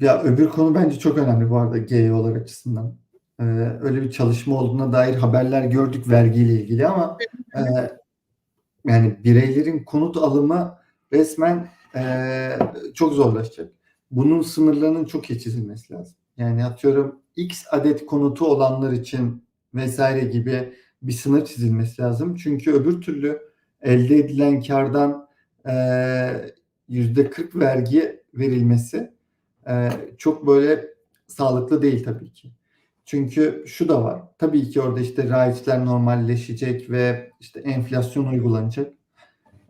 ya öbür konu bence çok önemli bu arada GEO'lar açısından. Ee, öyle bir çalışma olduğuna dair haberler gördük vergiyle ilgili ama e, yani bireylerin konut alımı resmen e, çok zorlaşacak. Bunun sınırlarının çok iyi çizilmesi lazım. Yani atıyorum X adet konutu olanlar için vesaire gibi bir sınır çizilmesi lazım. Çünkü öbür türlü elde edilen kardan yüzde 40 vergi verilmesi e, çok böyle sağlıklı değil tabii ki. Çünkü şu da var. Tabii ki orada işte raiçler normalleşecek ve işte enflasyon uygulanacak.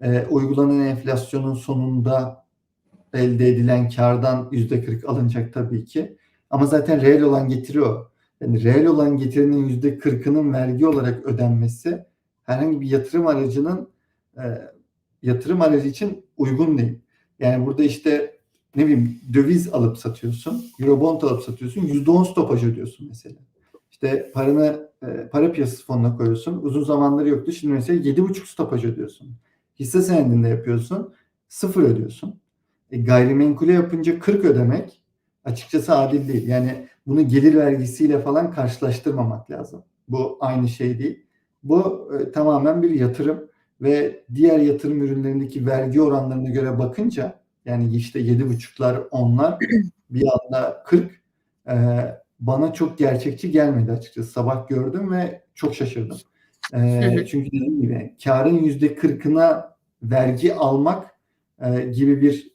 E, uygulanan enflasyonun sonunda elde edilen kardan yüzde 40 alınacak tabii ki. Ama zaten reel olan getiriyor. Yani reel olan getirinin yüzde 40'ının vergi olarak ödenmesi herhangi bir yatırım aracının e, yatırım aracı için uygun değil. Yani burada işte ne bileyim döviz alıp satıyorsun, eurobond alıp satıyorsun, %10 stopaj ödüyorsun mesela. İşte paranı e, para piyasası fonuna koyuyorsun. Uzun zamanları yoktu. Şimdi mesela 7,5 stopaj ödüyorsun. Hisse senedinde yapıyorsun. Sıfır ödüyorsun. E, gayrimenkule yapınca 40 ödemek açıkçası adil değil. Yani bunu gelir vergisiyle falan karşılaştırmamak lazım. Bu aynı şey değil. Bu e, tamamen bir yatırım ve diğer yatırım ürünlerindeki vergi oranlarına göre bakınca yani işte yedi buçuklar onlar bir anda 40 e, bana çok gerçekçi gelmedi açıkçası. Sabah gördüm ve çok şaşırdım. E, çünkü dediğim gibi karın yüzde kırkına vergi almak e, gibi bir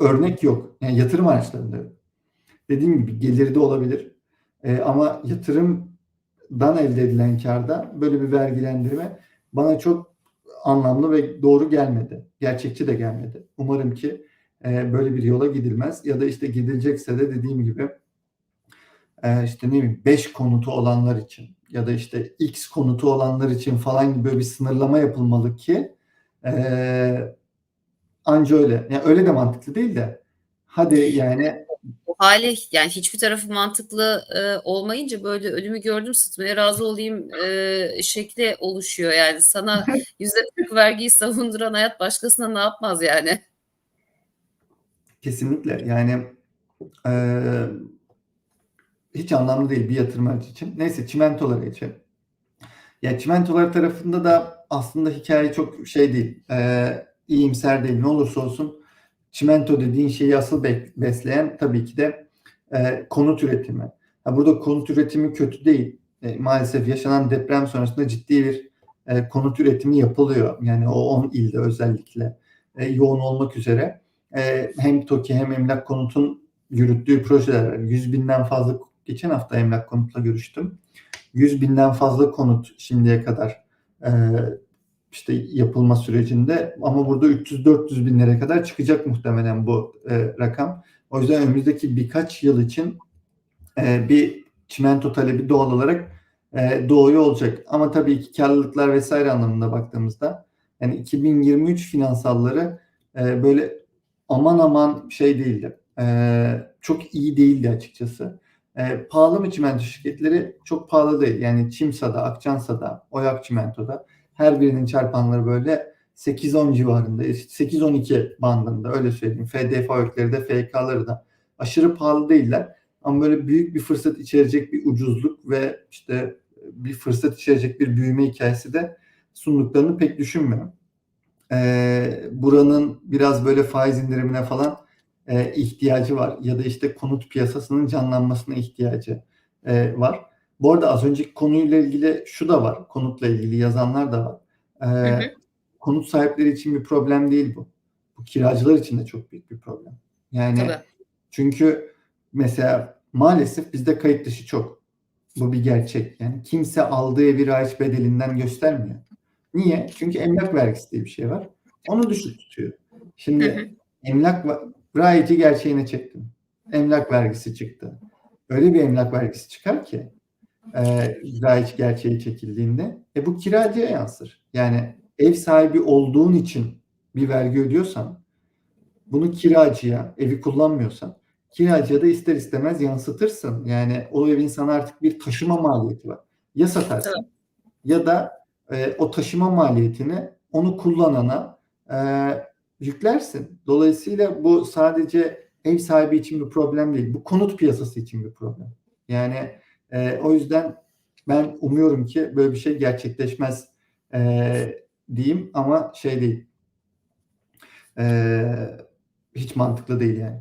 örnek yok. Yani yatırım araçlarında. Dediğim gibi geliri de olabilir. E, ama yatırımdan elde edilen karda böyle bir vergilendirme bana çok anlamlı ve doğru gelmedi. Gerçekçi de gelmedi. Umarım ki e, böyle bir yola gidilmez. Ya da işte gidilecekse de dediğim gibi e, işte ne bileyim 5 konutu olanlar için ya da işte X konutu olanlar için falan gibi böyle bir sınırlama yapılmalı ki e, anca öyle. Yani öyle de mantıklı değil de hadi yani o hali yani hiçbir tarafı mantıklı e, olmayınca böyle ölümü gördüm sıtmaya razı olayım e, şekli oluşuyor yani sana yüzde vergiyi savunduran hayat başkasına ne yapmaz yani. Kesinlikle yani e, hiç anlamlı değil bir yatırım aracı için. Neyse çimentolara geçelim. Ya çimentolar tarafında da aslında hikaye çok şey değil. E, iyimser değil. Ne olursa olsun çimento dediğin şeyi asıl besleyen tabii ki de e, konut üretimi. Ha, burada konut üretimi kötü değil. E, maalesef yaşanan deprem sonrasında ciddi bir e, konut üretimi yapılıyor. Yani o 10 ilde özellikle e, yoğun olmak üzere. E, hem TOKİ hem Emlak Konut'un yürüttüğü projeler var. 100 binden fazla, geçen hafta Emlak Konut'la görüştüm. 100 binden fazla konut şimdiye kadar e, işte yapılma sürecinde ama burada 300-400 bin lira kadar çıkacak muhtemelen bu e, rakam. O yüzden önümüzdeki birkaç yıl için e, bir çimento talebi doğal olarak e, doğuyor olacak. Ama tabii ki karlılıklar vesaire anlamında baktığımızda yani 2023 finansalları e, böyle aman aman şey değildi. E, çok iyi değildi açıkçası. E, pahalı mı çimento şirketleri? Çok pahalı değil. Yani Çimsa'da, Akçansa'da, Oyak Çimento'da her birinin çarpanları böyle 8-10 civarında, 8-12 bandında öyle söyleyeyim. FDF öykleri de FK'ları da aşırı pahalı değiller. Ama böyle büyük bir fırsat içerecek bir ucuzluk ve işte bir fırsat içerecek bir büyüme hikayesi de sunduklarını pek düşünmüyorum. Ee, buranın biraz böyle faiz indirimine falan e, ihtiyacı var ya da işte konut piyasasının canlanmasına ihtiyacı e, var. Bu arada az önceki konuyla ilgili şu da var. Konutla ilgili yazanlar da var. Ee, hı hı. Konut sahipleri için bir problem değil bu. Bu kiracılar için de çok büyük bir problem. Yani Tabii. çünkü mesela maalesef bizde kayıt dışı çok. Bu bir gerçek. Yani kimse aldığı evi raiç bedelinden göstermiyor. Niye? Çünkü emlak vergisi diye bir şey var. Onu düşük tutuyor. Şimdi hı hı. emlak raici gerçeğine çektim. Emlak vergisi çıktı. Öyle bir emlak vergisi çıkar ki e, raiç gerçeği çekildiğinde e, bu kiracıya yansır. Yani ev sahibi olduğun için bir vergi ödüyorsan bunu kiracıya, evi kullanmıyorsan kiracıya da ister istemez yansıtırsın. Yani o evin sana artık bir taşıma maliyeti var. Ya satarsın evet. ya da e, o taşıma maliyetini onu kullanana e, yüklersin. Dolayısıyla bu sadece ev sahibi için bir problem değil. Bu konut piyasası için bir problem. Yani e, o yüzden ben umuyorum ki böyle bir şey gerçekleşmez e, diyeyim ama şey değil. E, hiç mantıklı değil yani.